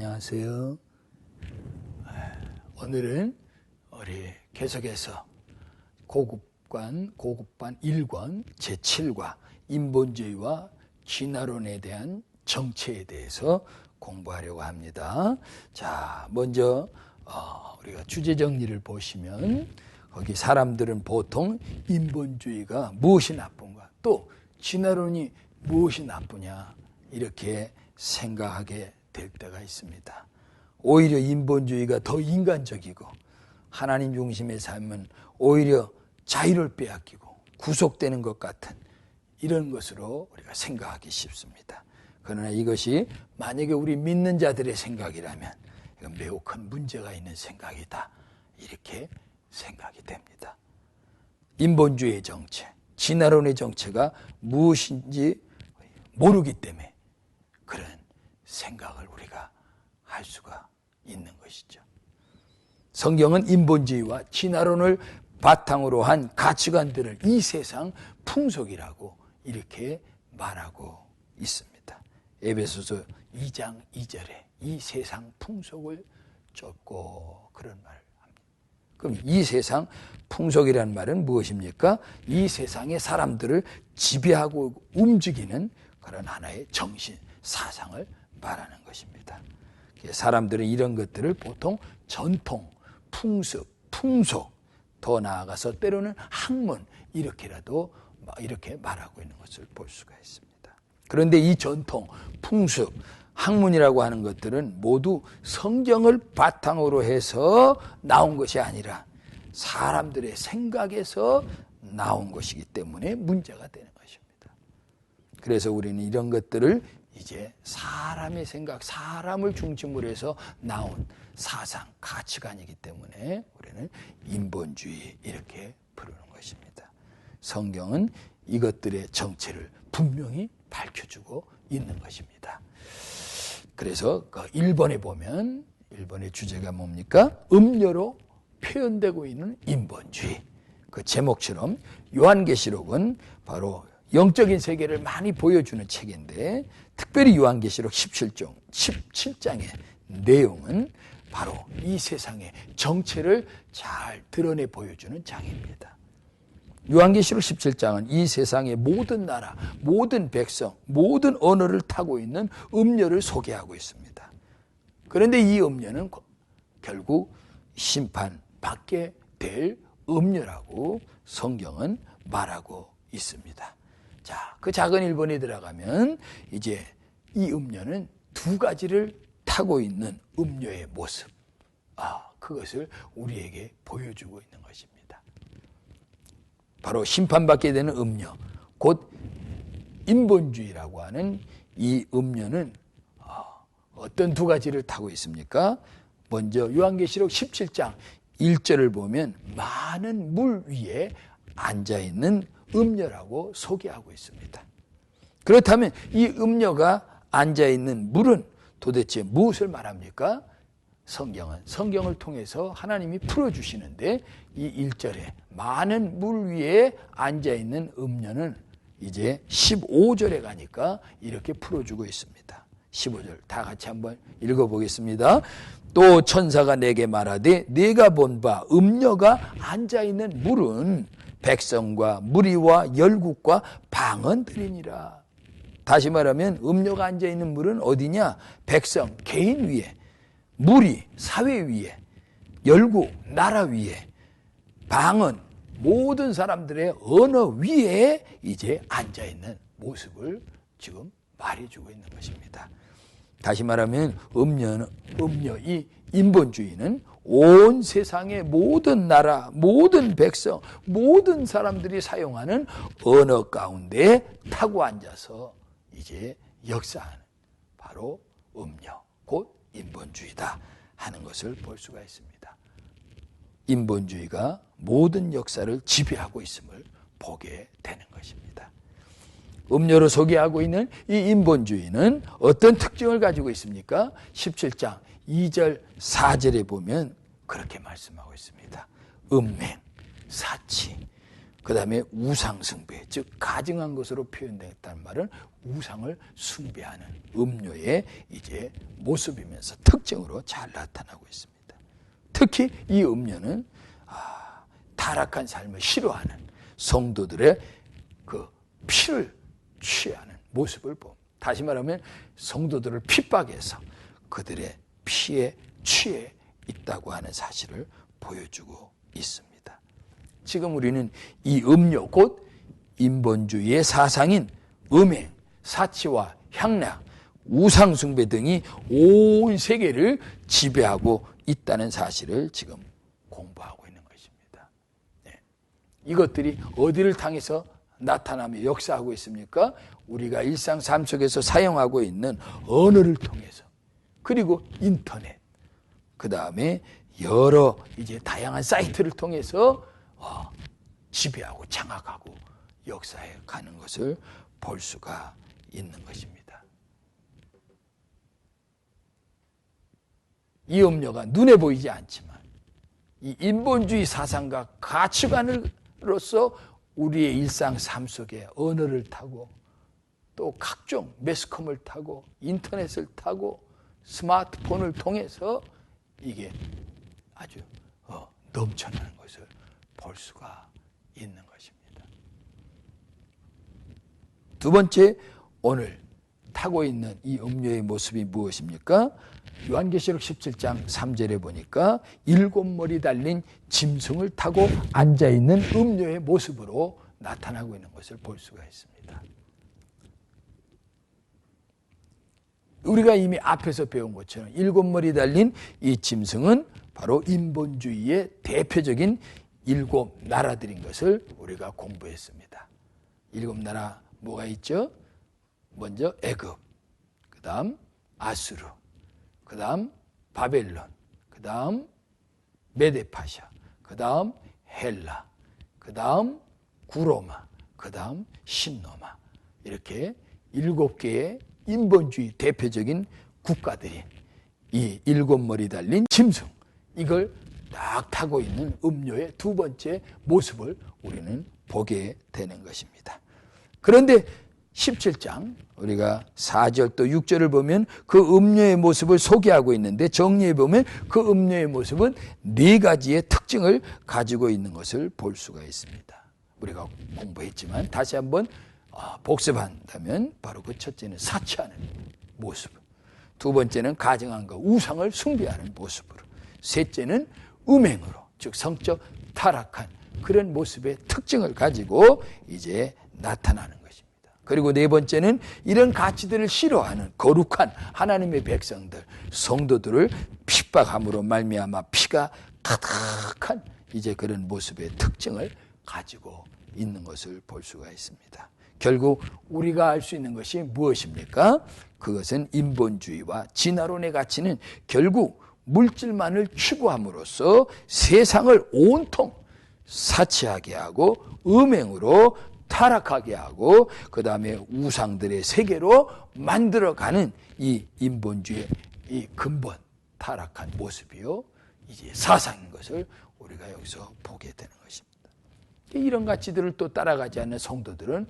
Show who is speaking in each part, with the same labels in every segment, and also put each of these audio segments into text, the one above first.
Speaker 1: 안녕하세요. 오늘은 우리 계속해서 고급관, 고급반 1권 제7과 인본주의와 진화론에 대한 정체에 대해서 공부하려고 합니다. 자, 먼저 어, 우리가 주제 정리를 보시면 거기 사람들은 보통 인본주의가 무엇이 나쁜가 또 진화론이 무엇이 나쁘냐 이렇게 생각하게 될 때가 있습니다. 오히려 인본주의가 더 인간적이고 하나님 중심의 삶은 오히려 자유를 빼앗기고 구속되는 것 같은 이런 것으로 우리가 생각하기 쉽습니다. 그러나 이것이 만약에 우리 믿는 자들의 생각이라면 이건 매우 큰 문제가 있는 생각이다. 이렇게 생각이 됩니다. 인본주의의 정체, 진화론의 정체가 무엇인지 모르기 때문에 그런 생각을 우리가 할 수가 있는 것이죠. 성경은 인본주의와 진화론을 바탕으로 한 가치관들을 이 세상 풍속이라고 이렇게 말하고 있습니다. 에베소서 2장 2절에 이 세상 풍속을 쫓고 그런 말을 합니다. 그럼 이 세상 풍속이라는 말은 무엇입니까? 이 세상의 사람들을 지배하고 움직이는 그런 하나의 정신, 사상을 말하는 것입니다. 사람들은 이런 것들을 보통 전통, 풍습, 풍속, 더 나아가서 때로는 학문 이렇게라도 이렇게 말하고 있는 것을 볼 수가 있습니다. 그런데 이 전통, 풍습, 학문이라고 하는 것들은 모두 성경을 바탕으로 해서 나온 것이 아니라 사람들의 생각에서 나온 것이기 때문에 문제가 되는 것입니다. 그래서 우리는 이런 것들을 이제 사람의 생각, 사람을 중심으로 해서 나온 사상, 가치관이기 때문에 우리는 인본주의 이렇게 부르는 것입니다. 성경은 이것들의 정체를 분명히 밝혀주고 있는 것입니다. 그래서 그 1번에 보면 1번의 주제가 뭡니까? 음료로 표현되고 있는 인본주의. 그 제목처럼 요한계시록은 바로 영적인 세계를 많이 보여주는 책인데 특별히 요한계시록 17장, 17장의 내용은 바로 이 세상의 정체를 잘 드러내 보여주는 장입니다. 요한계시록 17장은 이 세상의 모든 나라, 모든 백성, 모든 언어를 타고 있는 음료를 소개하고 있습니다. 그런데 이 음료는 결국 심판받게 될 음료라고 성경은 말하고 있습니다. 자, 그 작은 일본에 들어가면 이제 이 음료는 두 가지를 타고 있는 음료의 모습. 아, 그것을 우리에게 보여주고 있는 것입니다. 바로 심판받게 되는 음료, 곧 인본주의라고 하는 이 음료는 어, 어떤 두 가지를 타고 있습니까? 먼저 요한계시록 17장 1절을 보면 많은 물 위에 앉아 있는 음료라고 소개하고 있습니다. 그렇다면 이 음료가 앉아 있는 물은 도대체 무엇을 말합니까? 성경은 성경을 통해서 하나님이 풀어주시는데 이 1절에 많은 물 위에 앉아 있는 음료는 이제 15절에 가니까 이렇게 풀어주고 있습니다. 15절 다 같이 한번 읽어보겠습니다. 또 천사가 내게 말하되 내가 본 바 음녀가 앉아 있는 물은 백성과 무리와 열국과 방언들이니라. 다시 말하면 음녀가 앉아 있는 물은 어디냐? 백성 개인 위에 무리, 사회 위에, 열국, 나라 위에, 방언, 모든 사람들의 언어 위에 이제 앉아 있는 모습을 지금 말해주고 있는 것입니다. 다시 말하면 음녀는, 음녀, 이 인본주의는 온 세상의 모든 나라, 모든 백성, 모든 사람들이 사용하는 언어 가운데 타고 앉아서 이제 역사하는 바로 음녀, 곧 인본주의다 하는 것을 볼 수가 있습니다. 인본주의가 모든 역사를 지배하고 있음을 보게 되는 것입니다. 음료로 소개하고 있는 이 인본주의는 어떤 특징을 가지고 있습니까? 17장 2절 4절에 보면 그렇게 말씀하고 있습니다. 음행, 사치, 그 다음에 우상숭배, 즉 가증한 것으로 표현됐다는 말은 우상을 숭배하는 음료의 이제 모습이면서 특징으로 잘 나타나고 있습니다. 특히 이 음료는 아, 타락한 삶을 싫어하는 성도들의 그 피를 취하는 모습을 봅. 다시 말하면 성도들을 핍박해서 그들의 피에 취해 있다고 하는 사실을 보여주고 있습니다. 지금 우리는 이 음료 곧 인본주의의 사상인 음행, 사치와 향락, 우상 숭배 등이 온 세계를 지배하고 있다는 사실을 지금 공부하고 있는 것입니다. 네. 이것들이 어디를 향해서 나타나며 역사하고 있습니까? 우리가 일상 삶 속에서 사용하고 있는 언어를 통해서 그리고 인터넷 그 다음에 여러 이제 다양한 사이트를 통해서 어, 지배하고 장악하고 역사에 가는 것을 볼 수가 있는 것입니다. 이 음료가 눈에 보이지 않지만 이 인본주의 사상과 가치관으로서 우리의 일상 삶 속에 언어를 타고 또 각종 매스컴을 타고 인터넷을 타고 스마트폰을 통해서 이게 아주 어, 넘쳐나는 것을 볼 수가 있는 것입니다. 두 번째, 오늘 타고 있는 이 음료의 모습이 무엇입니까? 요한계시록 17장 3절에 보니까 일곱 머리 달린 짐승을 타고 앉아 있는 음료의 모습으로 나타나고 있는 것을 볼 수가 있습니다. 우리가 이미 앞에서 배운 것처럼 일곱 머리 달린 이 짐승은 바로 인본주의의 대표적인 일곱 나라들인 것을 우리가 공부했습니다. 일곱 나라 뭐가 있죠? 먼저 애굽, 그 다음 아수르, 그 다음 바벨론, 그 다음 메데파샤, 그 다음 헬라, 그 다음 구로마, 그 다음 신노마. 이렇게 일곱 개의 인본주의 대표적인 국가들인 이 일곱 머리 달린 짐승. 이걸 딱 타고 있는 음료의 두 번째 모습을 우리는 보게 되는 것입니다. 그런데 17장 우리가 4절 또 6절을 보면 그 음료의 모습을 소개하고 있는데 정리해 보면 그 음료의 모습은 네 가지의 특징을 가지고 있는 것을 볼 수가 있습니다. 우리가 공부했지만 다시 한번 아, 복습한다면 바로 그 첫째는 사치하는 모습, 두 번째는 가정한 것, 우상을 숭배하는 모습으로, 셋째는 음행으로 즉 성적 타락한 그런 모습의 특징을 가지고 이제 나타나는 것입니다. 그리고 네 번째는 이런 가치들을 싫어하는 거룩한 하나님의 백성들 성도들을 핍박함으로 말미암아 피가 가득한 이제 그런 모습의 특징을 가지고 있는 것을 볼 수가 있습니다. 결국 우리가 알 수 있는 것이 무엇입니까? 그것은 인본주의와 진화론의 가치는 결국 물질만을 추구함으로써 세상을 온통 사치하게 하고 음행으로 타락하게 하고 그 다음에 우상들의 세계로 만들어가는 이 인본주의의 이 근본 타락한 모습이요 이제 사상인 것을 우리가 여기서 보게 되는 것입니다. 이런 가치들을 또 따라가지 않는 성도들은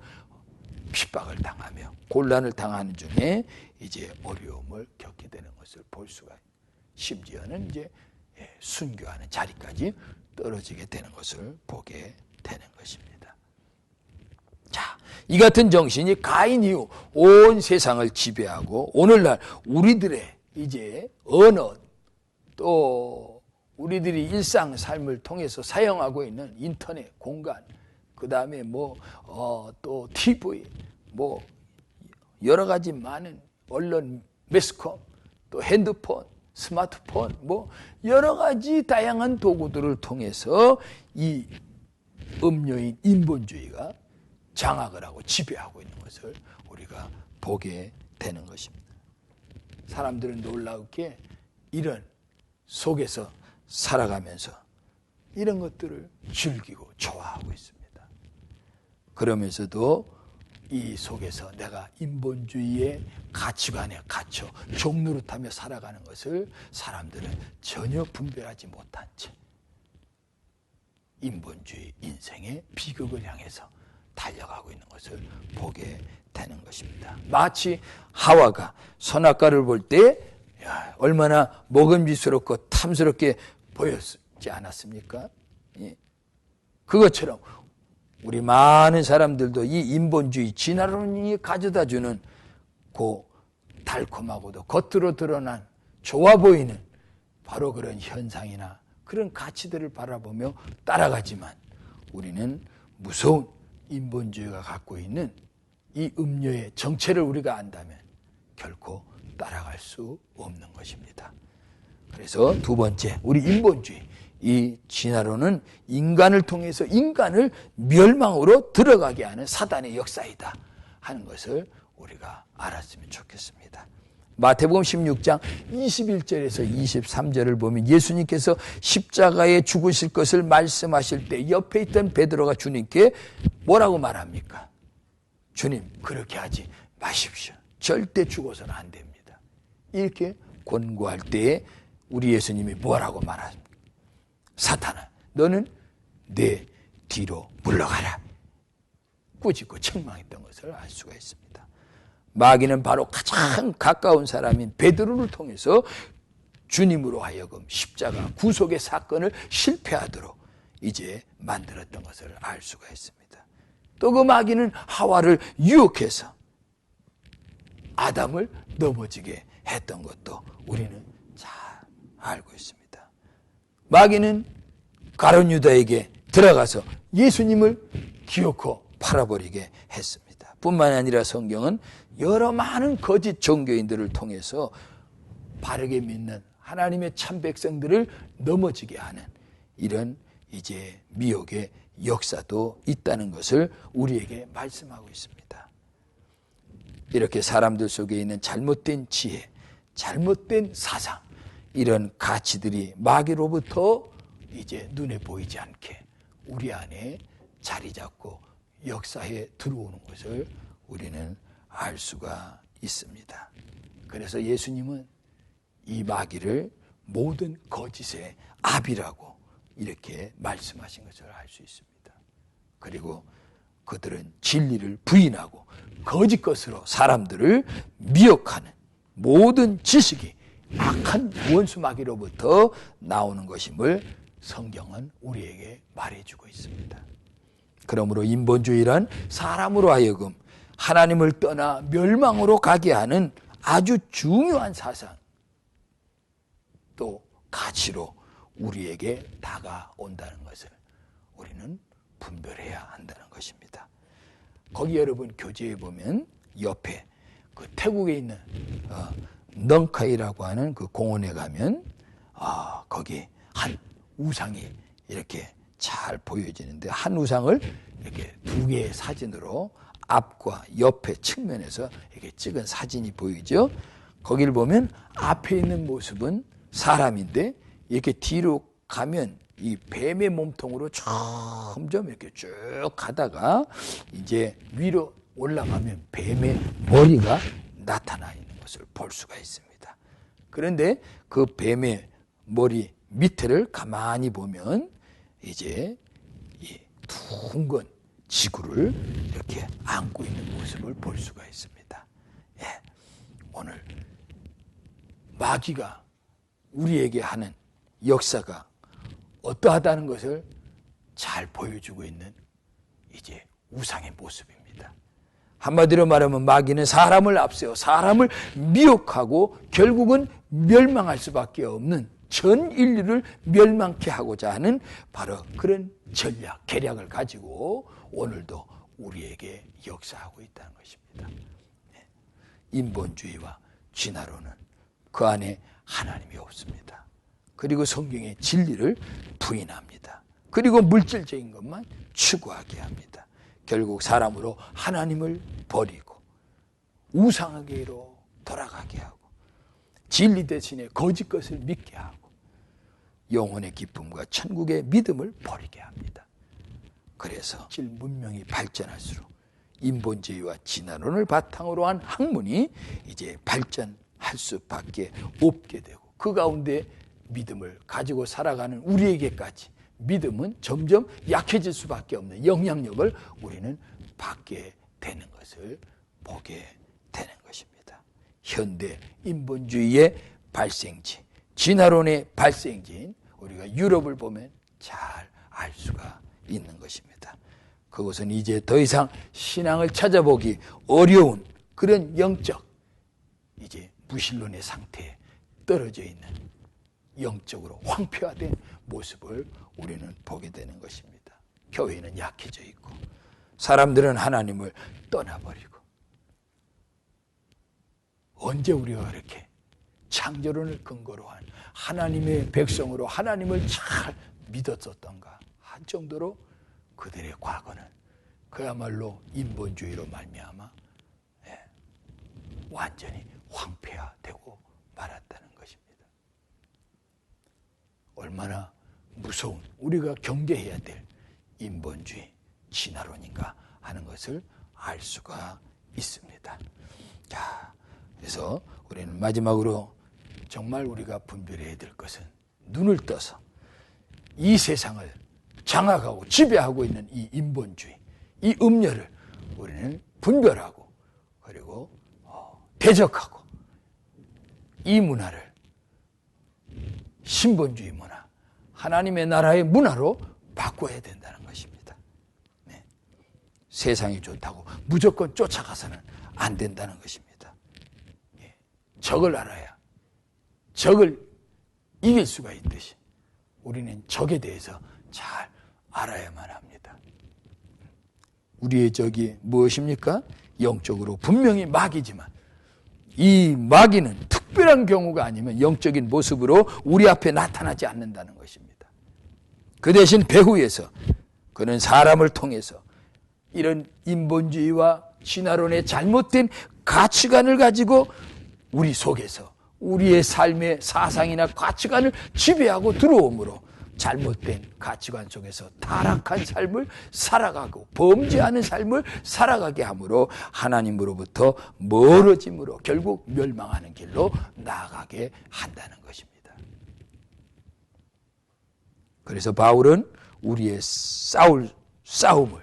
Speaker 1: 핍박을 당하며 곤란을 당하는 중에 이제 어려움을 겪게 되는 것을 볼 수가. 심지어는 이제 예, 순교하는 자리까지 떨어지게 되는 것을 보게 되는 것입니다. 자, 이 같은 정신이 가인 이후 온 세상을 지배하고 오늘날 우리들의 이제 언어 또 우리들이 일상 삶을 통해서 사용하고 있는 인터넷 공간 그 다음에 뭐또 어, TV 뭐 여러 가지 많은 언론 매스컴 또 핸드폰 스마트폰, 뭐 여러 가지 다양한 도구들을 통해서 이 음료인 인본주의가 장악을 하고 지배하고 있는 것을 우리가 보게 되는 것입니다. 사람들은 놀라우게 이런 속에서 살아가면서 이런 것들을 즐기고 좋아하고 있습니다. 그러면서도 이 속에서 내가 인본주의의 가치관에 갇혀 종노릇하며 살아가는 것을 사람들은 전혀 분별하지 못한 채 인본주의 인생의 비극을 향해서 달려가고 있는 것을 보게 되는 것입니다. 마치 하와가 선악과를 볼 때 얼마나 먹음직스럽고 탐스럽게 보였지 않았습니까? 예. 그것처럼 우리 많은 사람들도 이 인본주의 진화론이 가져다 주는 그 달콤하고도 겉으로 드러난 좋아 보이는 바로 그런 현상이나 그런 가치들을 바라보며 따라가지만 우리는 무서운 인본주의가 갖고 있는 이 음료의 정체를 우리가 안다면 결코 따라갈 수 없는 것입니다. 그래서 두 번째, 우리 인본주의. 이 진화론은 인간을 통해서 인간을 멸망으로 들어가게 하는 사단의 역사이다 하는 것을 우리가 알았으면 좋겠습니다. 마태복음 16장 21절에서 23절을 보면 예수님께서 십자가에 죽으실 것을 말씀하실 때 옆에 있던 베드로가 주님께 뭐라고 말합니까? 주님 그렇게 하지 마십시오. 절대 죽어서는 안 됩니다. 이렇게 권고할 때에 우리 예수님이 뭐라고 말합니까? 사탄아 너는 내 뒤로 물러가라. 꾸짖고 책망했던 것을 알 수가 있습니다. 마귀는 바로 가장 가까운 사람인 베드로를 통해서 주님으로 하여금 십자가 구속의 사건을 실패하도록 이제 만들었던 것을 알 수가 있습니다. 또 그 마귀는 하와를 유혹해서 아담을 넘어지게 했던 것도 우리는 잘 알고 있습니다. 마귀는 가론 유다에게 들어가서 예수님을 기어코 팔아버리게 했습니다. 뿐만 아니라 성경은 여러 많은 거짓 종교인들을 통해서 바르게 믿는 하나님의 참 백성들을 넘어지게 하는 이런 이제 미혹의 역사도 있다는 것을 우리에게 말씀하고 있습니다. 이렇게 사람들 속에 있는 잘못된 지혜, 잘못된 사상, 이런 가치들이 마귀로부터 이제 눈에 보이지 않게 우리 안에 자리 잡고 역사에 들어오는 것을 우리는 알 수가 있습니다. 그래서 예수님은 이 마귀를 모든 거짓의 압이라고 이렇게 말씀하신 것을 알 수 있습니다. 그리고 그들은 진리를 부인하고 거짓 것으로 사람들을 미혹하는 모든 지식이 악한 원수 마귀로부터 나오는 것임을 성경은 우리에게 말해주고 있습니다. 그러므로 인본주의란 사람으로 하여금 하나님을 떠나 멸망으로 가게 하는 아주 중요한 사상 또 가치로 우리에게 다가온다는 것을 우리는 분별해야 한다는 것입니다. 거기 여러분 교재에 보면 옆에 그 태국에 있는 어, 넝카이라고 하는 그 공원에 가면 아, 거기 한 우상이 이렇게 잘 보여지는데 한 우상을 이렇게 두 개의 사진으로 앞과 옆에 측면에서 이렇게 찍은 사진이 보이죠. 거기를 보면 앞에 있는 모습은 사람인데 이렇게 뒤로 가면 이 뱀의 몸통으로 점점 이렇게 쭉 가다가 이제 위로 올라가면 뱀의 머리가 나타나 있는 것을 볼 수가 있습니다. 그런데 그 뱀의 머리 밑에를 가만히 보면 이제 이 둥근 지구를 이렇게 안고 있는 모습을 볼 수가 있습니다. 예. 오늘 마귀가 우리에게 하는 역사가 어떠하다는 것을 잘 보여주고 있는 이제 우상의 모습입니다. 한마디로 말하면 마귀는 사람을 앞세워 사람을 미혹하고 결국은 멸망할 수밖에 없는 전 인류를 멸망케 하고자 하는 바로 그런 전략, 계략을 가지고 오늘도 우리에게 역사하고 있다는 것입니다. 네. 인본주의와 진화론은 그 안에 하나님이 없습니다. 그리고 성경의 진리를 부인합니다. 그리고 물질적인 것만 추구하게 합니다. 결국 사람으로 하나님을 버리고 우상하게로 돌아가게 하고 진리 대신에 거짓 것을 믿게 하고 영혼의 기쁨과 천국의 믿음을 버리게 합니다. 그래서 질 문명이 발전할수록 인본주의와 진화론을 바탕으로 한 학문이 이제 발전할 수밖에 없게 되고 그 가운데 믿음을 가지고 살아가는 우리에게까지 믿음은 점점 약해질 수밖에 없는 영향력을 우리는 받게 되는 것을 보게. 현대 인본주의의 발생지, 진화론의 발생지인 우리가 유럽을 보면 잘 알 수가 있는 것입니다. 그것은 이제 더 이상 신앙을 찾아보기 어려운 그런 영적, 이제 무신론의 상태에 떨어져 있는 영적으로 황폐화된 모습을 우리는 보게 되는 것입니다. 교회는 약해져 있고, 사람들은 하나님을 떠나버리고, 언제 우리가 그렇게 창조론을 근거로 한 하나님의 백성으로 하나님을 잘 믿었었던가 한 정도로 그들의 과거는 그야말로 인본주의로 말미암아 예, 완전히 황폐화되고 말았다는 것입니다. 얼마나 무서운 우리가 경계해야 될 인본주의 진화론인가 하는 것을 알 수가 있습니다. 자, 그래서 우리는 마지막으로 정말 우리가 분별해야 될 것은 눈을 떠서 이 세상을 장악하고 지배하고 있는 이 인본주의, 이 음녀를 우리는 분별하고 그리고 어, 대적하고 이 문화를 신본주의 문화, 하나님의 나라의 문화로 바꿔야 된다는 것입니다. 네. 세상이 좋다고 무조건 쫓아가서는 안 된다는 것입니다. 예. 적을 알아야 적을 이길 수가 있듯이 우리는 적에 대해서 잘 알아야만 합니다. 우리의 적이 무엇입니까? 영적으로 분명히 마귀지만 이 마귀는 특별한 경우가 아니면 영적인 모습으로 우리 앞에 나타나지 않는다는 것입니다. 그 대신 배후에서 그는 사람을 통해서 이런 인본주의와 진화론의 잘못된 가치관을 가지고 우리 속에서 우리의 삶의 사상이나 가치관을 지배하고 들어오므로 잘못된 가치관 속에서 타락한 삶을 살아가고 범죄하는 삶을 살아가게 함으로 하나님으로부터 멀어짐으로 결국 멸망하는 길로 나아가게 한다는 것입니다. 그래서 바울은 우리의 싸울 싸움을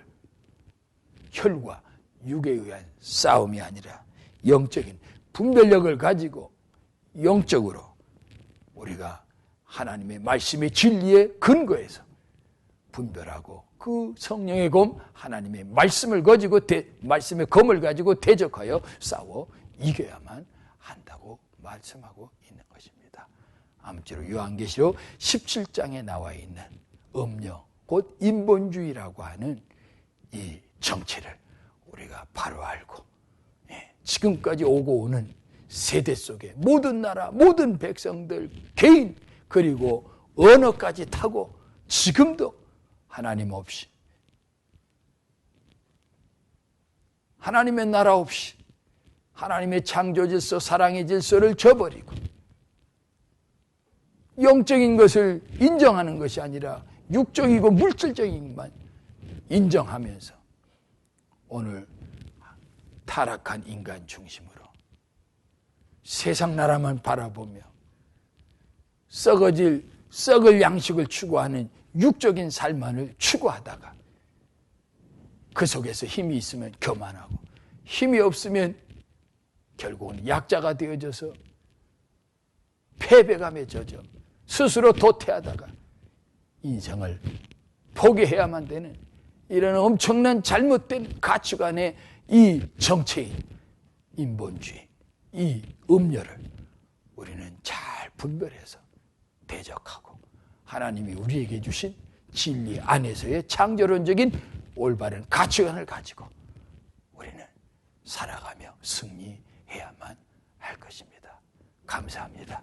Speaker 1: 혈과 육에 의한 싸움이 아니라 영적인 분별력을 가지고 영적으로 우리가 하나님의 말씀의 진리의 근거에서 분별하고 그 성령의 검 하나님의 말씀을 가지고 대, 말씀의 검을 가지고 대적하여 싸워 이겨야만 한다고 말씀하고 있는 것입니다. 아무쪼록 요한계시록 17장에 나와 있는 음녀 곧 인본주의라고 하는 이 정체를 우리가 바로 알고 예, 지금까지 오고 오는 세대 속에 모든 나라 모든 백성들 개인 그리고 언어까지 타고 지금도 하나님 없이 하나님의 나라 없이 하나님의 창조 질서, 사랑의 질서를 저버리고 영적인 것을 인정하는 것이 아니라 육적이고 물질적인 것만 인정하면서 오늘 타락한 인간 중심으로 세상 나라만 바라보며 썩어질 썩을 양식을 추구하는 육적인 삶만을 추구하다가 그 속에서 힘이 있으면 교만하고 힘이 없으면 결국은 약자가 되어져서 패배감에 젖어 스스로 도태하다가 인생을 포기해야만 되는 이런 엄청난 잘못된 가치관의 이 정체인 인본주의, 이 음료를 우리는 잘 분별해서 대적하고 하나님이 우리에게 주신 진리 안에서의 창조론적인 올바른 가치관을 가지고 우리는 살아가며 승리해야만 할 것입니다. 감사합니다.